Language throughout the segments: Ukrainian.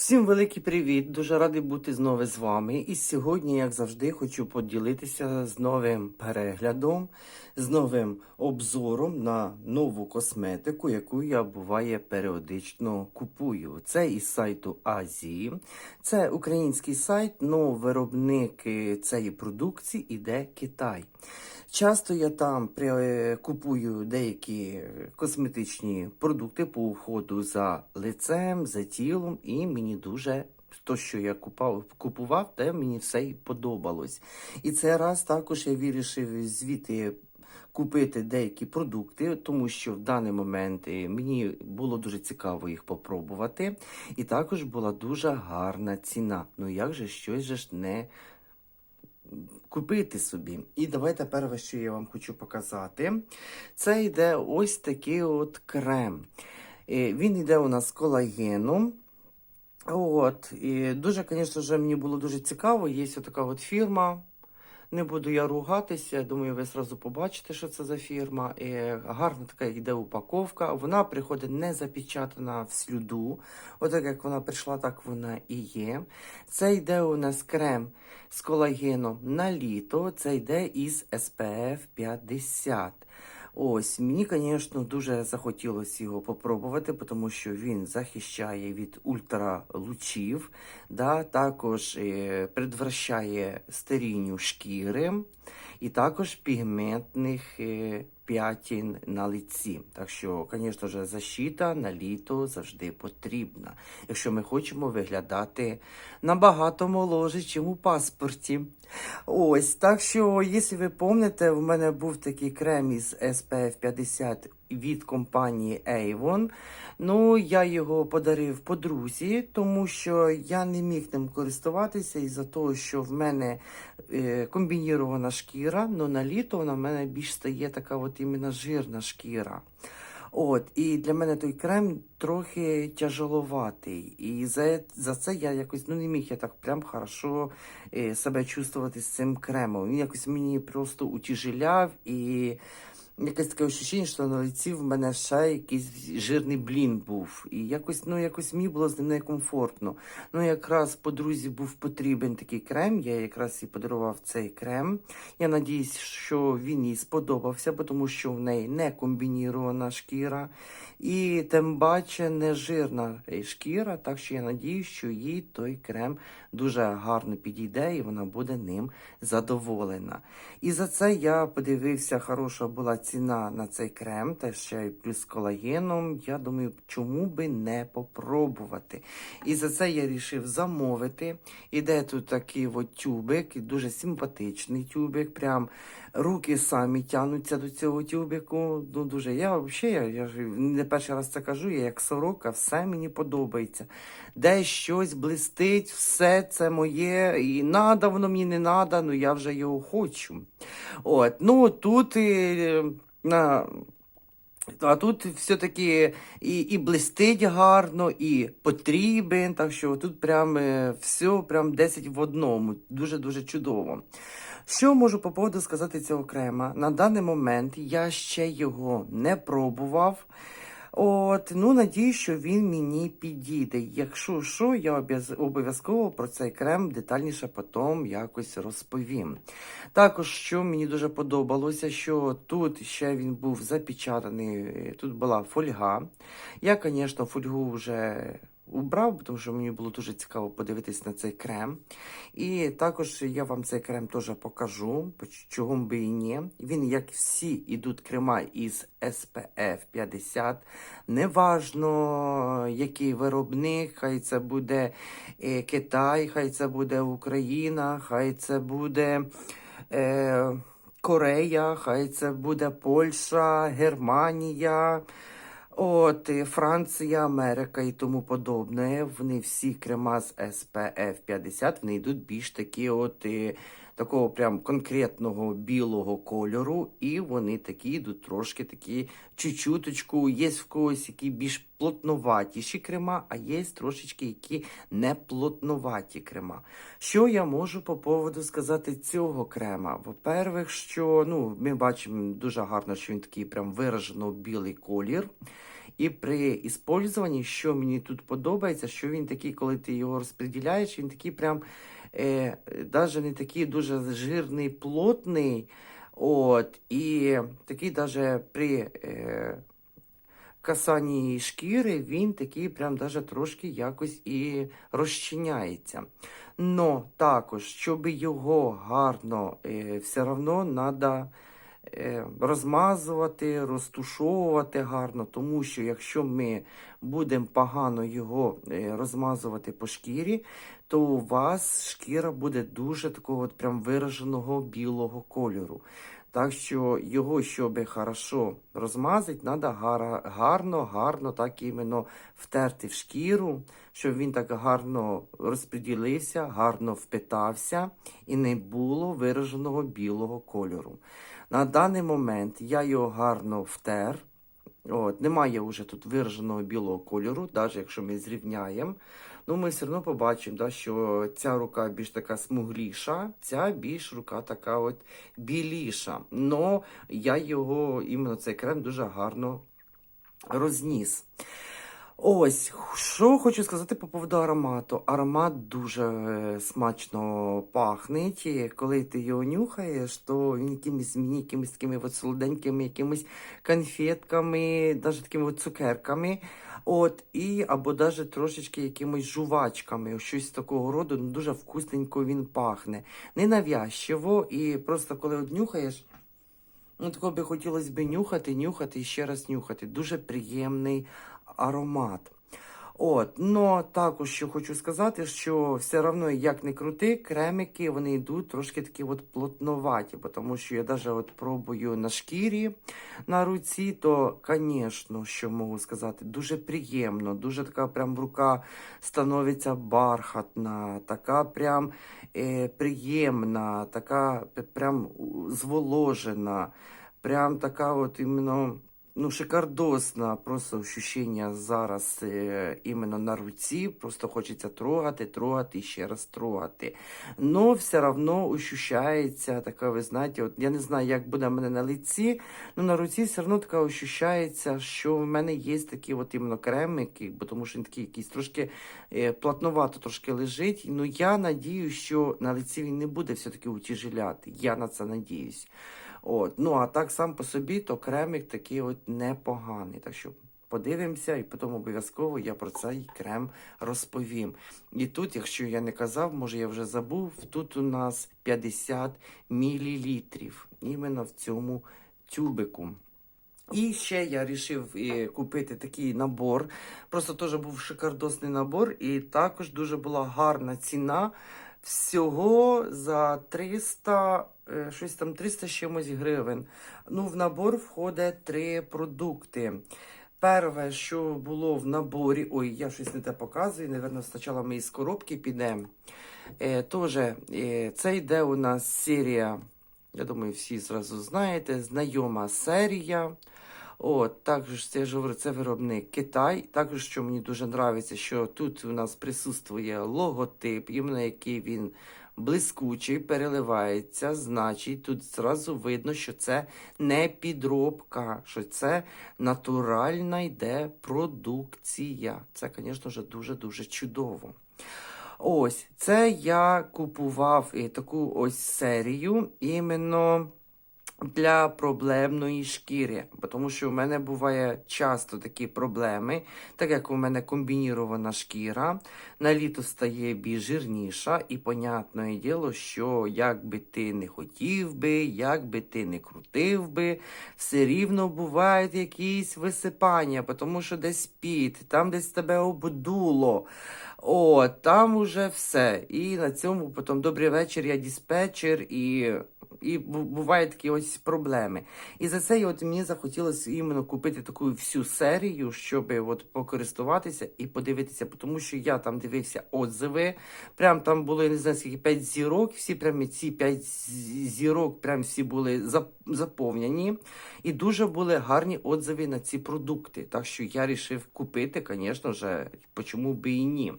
Всім великий привіт! Дуже радий бути знову з вами. І сьогодні, як завжди, хочу поділитися з новим переглядом, з новим обзором на нову косметику, яку я буває періодично купую. Це із сайту Азії. Це український сайт, але виробник е, цієї продукції іде Китай. Часто я там при- купую деякі косметичні продукти по уходу за лицем, за тілом, і мені дуже то, що я купав, купував, те мені все й подобалось. І цей раз також я вирішив звідти купити деякі продукти, тому що в даний момент е, мені було дуже цікаво їх попробувати. І також була дуже гарна ціна. Ну як же щось же ж не купити собі. І давайте перше, що я вам хочу показати. Це йде ось такий от крем. Е, Він йде у нас з колагеном. От, і дуже, звісно мені було дуже цікаво. Є така от фірма. Не буду я ругатися, думаю, ви зразу побачите, що це за фірма. Е, гарна така йде упаковка. Вона приходить не запечатана в слюду. Отак як вона прийшла, так вона і є. Це йде у нас крем з колагеном на літо. Це йде із SPF 50. Ось, мені, звісно, дуже захотілося його попробувати, тому що він захищає від ультралучів, да, також е, предотвращає старінню шкіри і також пігментних е, п'ятін на лиці. Так що, звісно ж, защита на літо завжди потрібна, якщо ми хочемо виглядати набагато моложе, ніж у паспорті. Ось, так що, якщо ви пам'ятаєте, в мене був такий крем із SPF 50 від компанії Avon. Ну, я його подарив подрузі, тому що я не міг ним користуватися із-за того, що в мене е, комбінірована шкіра, але на літо вона в мене більш стає така от іменно жирна шкіра. От, і для мене той крем трохи тяжеловатий. І за, за це я якось ну, не міг я так прям хорошо е, себе чувствувати з цим кремом. Він якось мені просто утяжеляв і якесь таке ощущення, що на лиці в мене ще якийсь жирний блін був. І якось, ну, якось мені було з ним некомфортно. Ну, якраз подрузі був потрібен такий крем, я якраз і подарував цей крем. Я надіюсь, що він їй сподобався, тому що в неї не комбінірована шкіра. І тим паче не жирна шкіра, так що я надію, що їй той крем дуже гарно підійде і вона буде ним задоволена. І за це я подивився, хороша була ціна на цей крем, та ще й плюс колагеном. Я думаю, чому би не попробувати. І за це я вирішив замовити. Іде тут такий от тюбик, дуже симпатичний тюбик. Прям руки самі тягнуться до цього тюбику. Ну, дуже я взагалі, я, я не перший раз це кажу, я як сорока, все мені подобається. Де щось блистить, все це моє, і надо воно мені не надо, ну я вже його хочу. От, ну тут і, на. А тут все-таки і, і блистить гарно, і потрібен, так що тут прям е, все прям 10 в одному. Дуже-дуже чудово. Що можу по поводу сказати цього крема? На даний момент я ще його не пробував. От, ну надію, що він мені підійде. Якщо що, я обов'язково про цей крем детальніше потім якось розповім. Також, що мені дуже подобалося, що тут ще він був запечатаний, тут була фольга. Я, звісно, фольгу вже убрав, тому що мені було дуже цікаво подивитись на цей крем. І також я вам цей крем теж покажу, чого б і ні. Він, як всі ідуть крема із SPF 50. Неважно, який виробник, хай це буде е, Китай, хай це буде Україна, хай це буде. Е, Корея, хай це буде Польща, Германія, от, Франція, Америка і тому подобне. Вони всі крема з SPF 50, вони йдуть більш такі от. Такого прям конкретного білого кольору, і вони такі йдуть трошки такі чуть-чуточку. Є в когось які більш плотноватіші крема, а є трошечки які не плотноваті крема. Що я можу по поводу сказати цього крема? Во-первых, що ну, ми бачимо дуже гарно, що він такий прям виражено білий колір. І при іспользуванні, що мені тут подобається, що він такий, коли ти його розподіляєш, він такий прям е, даже не такий дуже жирний, плотний. От, і такий даже при е, касанні шкіри він такий прям даже трошки якось і розчиняється. Но також, щоб його гарно е, все одно треба розмазувати, розтушовувати гарно, тому що якщо ми будемо погано його е, розмазувати по шкірі, то у вас шкіра буде дуже такого от прям вираженого білого кольору. Так що його, щоб хорошо розмазати, треба гарно, гарно так іменно втерти в шкіру, щоб він так гарно розподілився, гарно впитався і не було вираженого білого кольору. На даний момент я його гарно втер. От, Немає вже тут вираженого білого кольору, навіть якщо ми зрівняємо. Ну, ми все одно побачимо, да, що ця рука більш така смугліша, ця більш рука така от біліша. Но я його, іменно цей крем, дуже гарно розніс. Ось, що хочу сказати по поводу аромату. Аромат дуже е, смачно пахне. Коли ти його нюхаєш, то він якимись мені якимись такими от солоденькими, якимись конфетками, навіть такими от цукерками. От, і або навіть трошечки якимись жувачками, щось такого роду, ну дуже вкусненько він пахне. Ненавязчиво, і просто коли от нюхаєш, ну такого би хотілося б нюхати, нюхати і ще раз нюхати. Дуже приємний аромат. От, но також що хочу сказати, що все одно, як не крути, кремики вони йдуть трошки такі от плотноваті, тому що я навіть от пробую на шкірі на руці, то, звісно, що можу сказати, дуже приємно, дуже така прям рука становиться бархатна, така прям е, приємна, така прям зволожена, прям така от іменно ну, шикардосна просто ощущення зараз е, іменно на руці. Просто хочеться трогати, трогати і ще раз трогати. Но все одно ощущається така, ви знаєте, от я не знаю, як буде в мене на лиці, але на руці все одно така ощущається, що в мене є такі от іменно кремики, бо тому що він такий якийсь трошки е, плотновато трошки лежить. Ну я надію, що на лиці він не буде все-таки утяжеляти. Я на це надіюсь. От. Ну, а так сам по собі, то кремик такий от непоганий. Так що подивимося, і потім обов'язково я про цей крем розповім. І тут, якщо я не казав, може я вже забув, тут у нас 50 мл іменно в цьому тюбику. І ще я вирішив купити такий набор. Просто теж був шикардосний набор, і також дуже була гарна ціна. Всього за 300, е, щось там 300 чимось гривень. Ну, в набор входить три продукти. Перше, що було в наборі, ой, я щось не те показую, напевно, спочатку ми із коробки підемо. Е, Тоже, е, це йде у нас серія, я думаю, всі зразу знаєте, знайома серія. От, також це я ж говорю, це виробник Китай. Також, що мені дуже подобається, що тут у нас присутствує логотип, іменно який він блискучий, переливається. Значить, тут зразу видно, що це не підробка, що це натуральна йде продукція. Це, звісно дуже-дуже чудово. Ось, це я купував і таку ось серію іменно для проблемної шкіри, тому що у мене буває часто такі проблеми, так як у мене комбінірована шкіра, на літо стає більш жирніша, і, понятне діло, що як би ти не хотів би, як би ти не крутив би, все рівно бувають якісь висипання, тому що десь піт, там десь тебе обдуло. О, там уже все. І на цьому потім добрий вечір, я диспетчер і і бувають такі ось проблеми. І за це от мені захотілося іменно купити таку всю серію, щоб от покористуватися і подивитися, тому що я там дивився отзиви. Прям там було, я не знаю, скільки 5 зірок, всі прям ці 5 зірок, прям всі були заповнені. І дуже були гарні отзиви на ці продукти. Так що я вирішив купити, звісно ж, чому би і ні.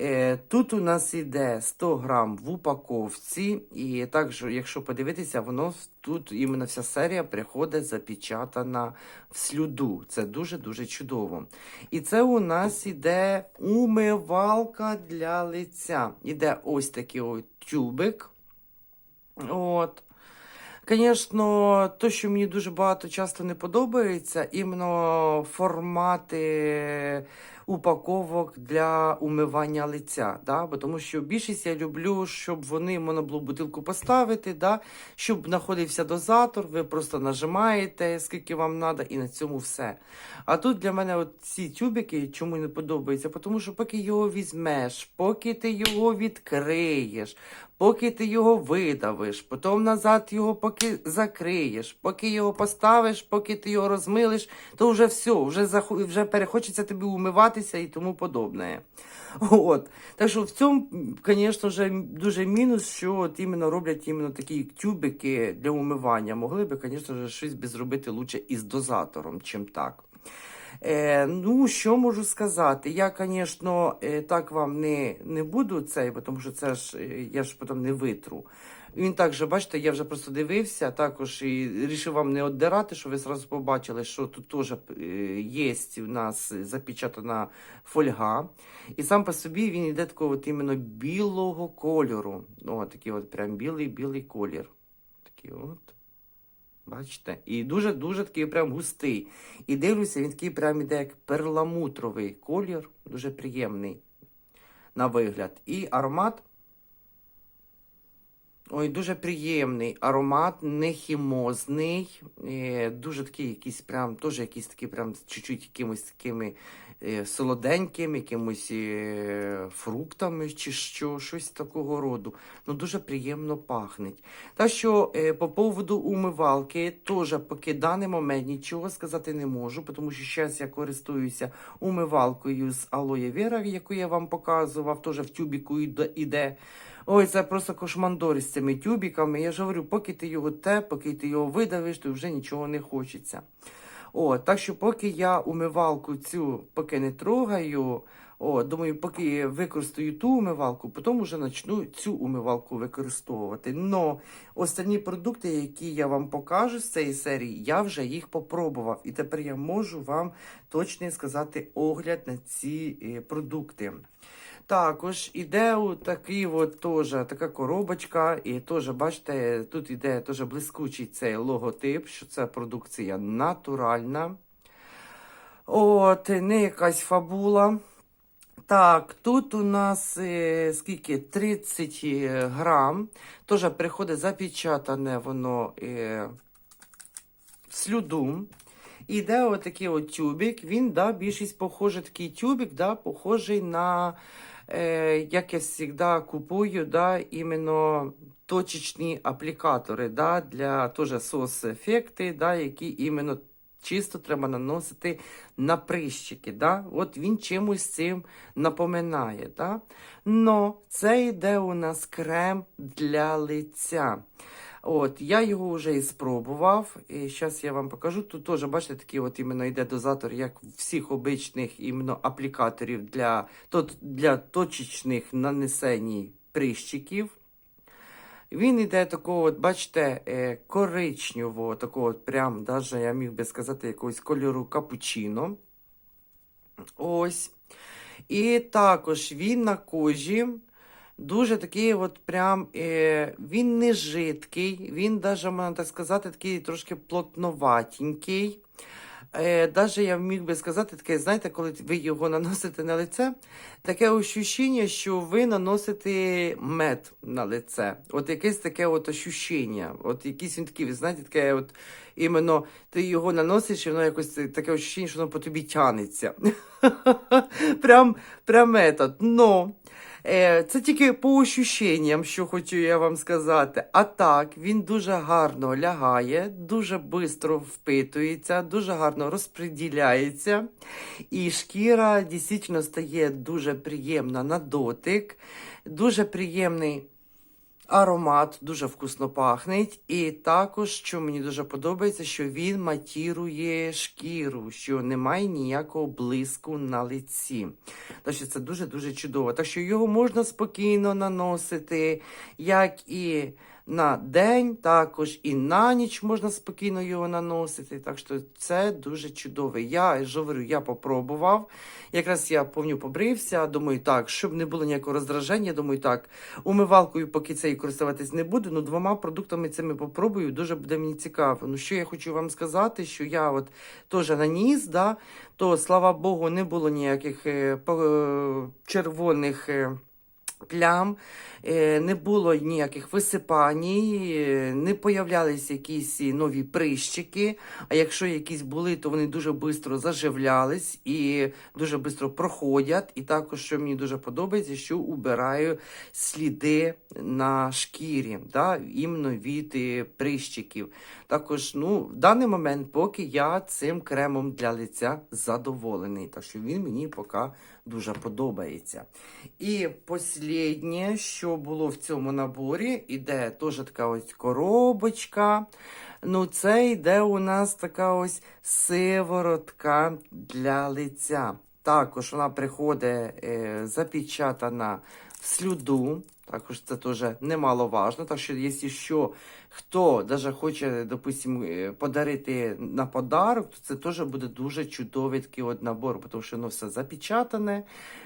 Е, Тут у нас іде 100 грам в упаковці, і також, якщо подивитися, воно тут іменно вся серія приходить запечатана в слюду. Це дуже-дуже чудово. І це у нас іде умивалка для лиця. Іде ось такий ось тюбик. От. Звісно, то, що мені дуже багато часто не подобається, іменно формати упаковок для умивання лиця. Да? Бо тому що більшість я люблю, щоб вони можна бутилку поставити, да? щоб знаходився дозатор, ви просто нажимаєте, скільки вам треба, і на цьому все. А тут для мене ці тюбики чому не подобаються? Тому що поки його візьмеш, поки ти його відкриєш, поки ти його видавиш, потім назад його поки закриєш, поки його поставиш, поки ти його розмилиш, то вже все, вже, заху- вже перехочеться тобі умиватися і тому подобне. От. Так що в цьому, звісно, дуже мінус, що от іменно роблять іменно такі тюбики для умивання. Могли би, звісно щось би зробити лучше із дозатором, чим так. Е, ну, що можу сказати? Я, звісно, е, так вам не, не буду цей, тому що це ж е, я ж потім не витру. Він також, бачите, я вже просто дивився, також і вирішив вам не віддирати, щоб ви зразу побачили, що тут теж е, є у нас запечатана фольга. І сам по собі він йде такого от іменно білого кольору. О, такий от прям білий-білий колір. Такий от. Бачите? І дуже-дуже такий прям густий. І дивлюся, він такий прям іде як перламутровий колір, дуже приємний на вигляд. І аромат. Ой, дуже приємний аромат, не хімозний, е, дуже такий якийсь прям, теж якийсь такий прям чуть-чуть якимось такими солоденьким, якимось е, фруктами чи що, щось такого роду. Ну, дуже приємно пахнеть. Так що е, по поводу умивалки, теж поки даний момент нічого сказати не можу, тому що зараз я користуюся умивалкою з алоє вера, яку я вам показував, теж в тюбіку іде. Ой, це просто кошмандор з цими тюбіками. Я ж говорю, поки ти його те, поки ти його видавиш, то вже нічого не хочеться. О, так що поки я умивалку цю поки не трогаю, о, думаю, поки використаю ту умивалку, потім вже почну цю умивалку використовувати. Но останні продукти, які я вам покажу з цієї серії, я вже їх попробував. І тепер я можу вам точно сказати огляд на ці е, продукти. Також іде такий от теж така коробочка, і теж, бачите, тут іде теж блискучий цей логотип, що це продукція натуральна. От, не якась фабула. Так, тут у нас е, скільки? 30 грам. Теж приходить запечатане воно е, в слюду. Іде отакий от тюбик. Він, да, більшість похожий такий тюбик, да, похожий на, е, як я завжди купую, да, іменно точечні аплікатори, да, для теж сос-ефекти, да, які іменно чисто треба наносити на прищики. Да? От він чимось цим напоминає. Да? Но це йде у нас крем для лиця. От, я його вже і спробував. І зараз я вам покажу. Тут теж, бачите, такий от іменно йде дозатор, як всіх обичних іменно аплікаторів для, для точечних нанесень прищиків. Він іде такого, от, бачите, е, коричневого, такого, от прям, даже, я міг би сказати, якогось кольору капучино. Ось. І також він на кожі дуже такий, от прям, е, він не жидкий, він даже, можна так сказати, такий трошки плотноватенький. Е, даже я міг би сказати, таке, знаєте, коли ви його наносите на лице, таке ощущення, що ви наносите мед на лице. От якесь таке от ощущення. От якийсь він такий, ви знаєте, таке от іменно ти його наносиш, і воно якось таке ощущення, що воно по тобі тянеться. прям, прям этот. Но Це тільки по ощущенням, що хочу я вам сказати. А так, він дуже гарно лягає, дуже швидко впитується, дуже гарно розподіляється. І шкіра дійсно стає дуже приємна на дотик, дуже приємний Аромат дуже вкусно пахнеть. І також, що мені дуже подобається, що він матірує шкіру, що немає ніякого блиску на лиці. Так що це дуже-дуже чудово. Так що його можна спокійно наносити, як і на день, також і на ніч можна спокійно його наносити. Так що це дуже чудово. Я ж говорю, я попробував. Якраз я повню побрився. Думаю, так, щоб не було ніякого роздраження, думаю, так, умивалкою, поки цією користуватись не буду. Ну, двома продуктами цими попробую. Дуже буде мені цікаво. Ну, що я хочу вам сказати, що я от теж наніс, да, то слава Богу, не було ніяких е, е, червоних. е, Плям, е, не було ніяких висипань, е, не появлялися якісь нові прищики. А якщо якісь були, то вони дуже швидко заживлялись і дуже швидко проходять. І також, що мені дуже подобається, що убираю сліди на шкірі, да, іменно від е, прищиків. Також, ну, в даний момент, поки я цим кремом для лиця задоволений, так що він мені поки дуже подобається. І останнє, що було в цьому наборі, іде теж така ось коробочка. Ну, це йде у нас така ось сиворотка для лиця. Також вона приходить е, запечатана в слюду. Також це теж немаловажно. Так що, якщо що, хто даже хоче, допустим, е, подарити на подарок, то це теж буде дуже чудовий такий от набор, тому що воно все запечатане,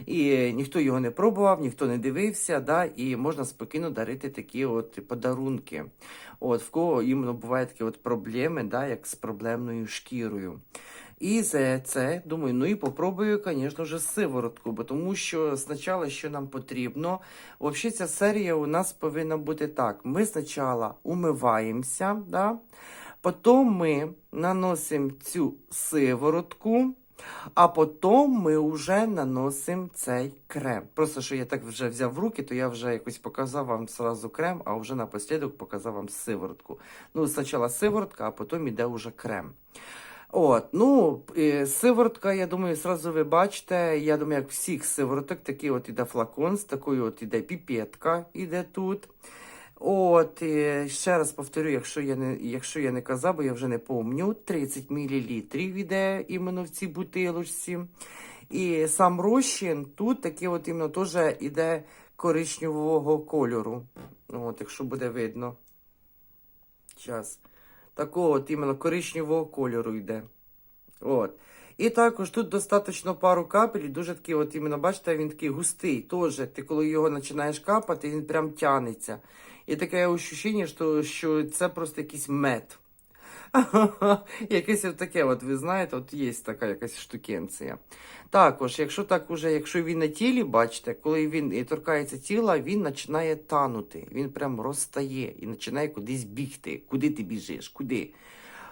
і ніхто його не пробував, ніхто не дивився, да, і можна спокійно дарити такі от подарунки. От, в кого іменно бувають такі от проблеми, да, як з проблемною шкірою. І за це, думаю, ну і попробую, звісно ж, сиворотку, бо тому що спочатку, що нам потрібно, взагалі ця серія у нас повинна бути так. Ми спочатку умиваємося, да? потім ми наносимо цю сиворотку, а потім ми вже наносимо цей крем. Просто що я так вже взяв в руки, то я вже якось показав вам сразу крем, а вже напослідок показав вам сиворотку. Ну, спочатку сиворотка, а потім іде вже крем. От, ну, сиворотка, я думаю, сразу ви бачите, я думаю, як всіх сивороток, такий от іде флакон, з такою от іде піпетка, іде тут. От, ще раз повторю, якщо я не, якщо я не казав, бо я вже не помню, 30 мл іде іменно в цій бутилочці. І сам розчин тут такий от іменно теж іде коричневого кольору. От, якщо буде видно. Зараз такого от іменно коричневого кольору йде. От. І також тут достатньо пару капель, дуже такий, от іменно, бачите, він такий густий. Теж ти коли його починаєш капати, він прям тянеться. І таке ощущення, що, що це просто якийсь мед. Якесь таке, от ви знаєте, от є така якась штукенція. Також, якщо так уже, якщо він на тілі, бачите, коли він торкається тіла, він починає танути. Він прям розстає і починає кудись бігти. Куди ти біжиш? Куди?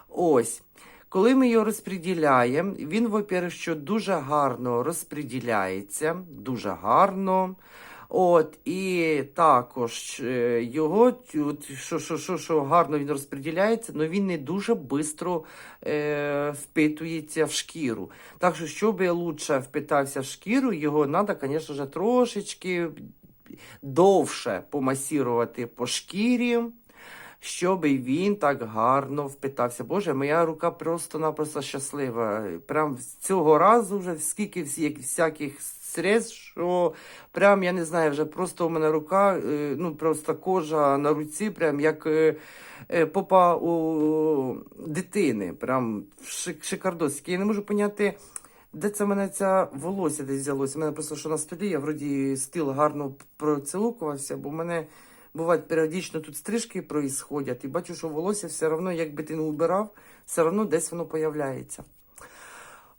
Ось. Коли ми його розподіляємо, він, во-первых, що дуже гарно розподіляється, дуже гарно. От, і також е, його, от, що, що, що, що гарно він розподіляється, але він не дуже швидко е, впитується в шкіру. Так що, щоб лучше впитався в шкіру, його треба, звісно трошечки довше помасірувати по шкірі щоб він так гарно впитався. Боже, моя рука просто-напросто щаслива. Прям цього разу вже скільки всі- всяких средств, що прям я не знаю, вже просто у мене рука, е, ну просто кожа на руці, прям як е, е, попа у дитини. Прям шик- шикардос. Я не можу поняти. Де це в мене ця волосся десь взялося? У мене просто що на столі, я вроді стил гарно процілукувався, бо в мене бувають періодично тут стрижки проїсходять, і бачу, що волосся все одно, як би ти не убирав, все одно десь воно появляється.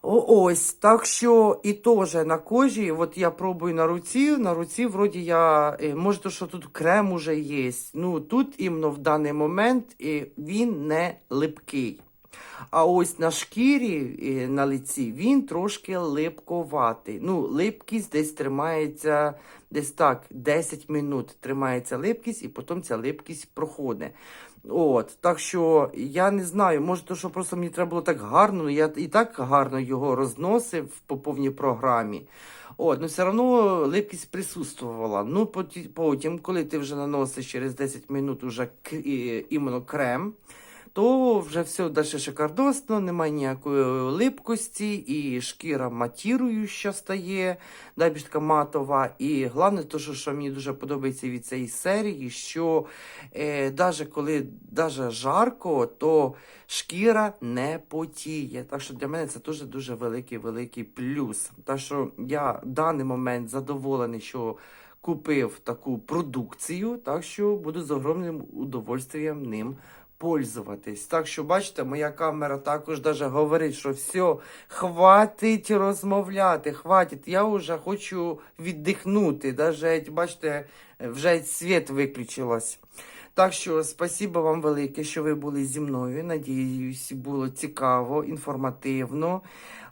Ось, так що і теж на кожі, от я пробую на руці, на руці вроді я, е, може то, що тут крем уже є, ну тут іменно в даний момент е, він не липкий. А ось на шкірі, е, на лиці, він трошки липковатий. Ну, липкість десь тримається десь так, 10 минут тримається липкість, і потім ця липкість проходить. От, так що я не знаю, може, то, що просто мені треба було так гарно, я і так гарно його розносив по повній програмі. От, ну все одно липкість присутствувала. Ну, потім, коли ти вже наносиш через 10 минут уже іменно крем, то вже все далі шикардосно, немає ніякої липкості, і шкіра матіруюча стає, да, така матова. І головне, то, що, що мені дуже подобається від цієї серії, що е, даже коли даже жарко, то шкіра не потіє. Так що для мене це теж дуже великий великий плюс. Так що я в даний момент задоволений, що купив таку продукцію, так що буду з огромним удовольствием ним пользуватись. Так що, бачите, моя камера також даже говорить, що все, хватить розмовляти, хватить. Я вже хочу віддихнути. Даже, бачите, вже світ виключилось. Так що спасибо вам велике, що ви були зі мною. Надіюсь, було цікаво, інформативно.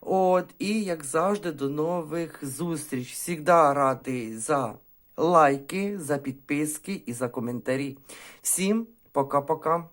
От, і як завжди, до нових зустріч. Всігда радий за лайки, за підписки і за коментарі. Всім пока-пока.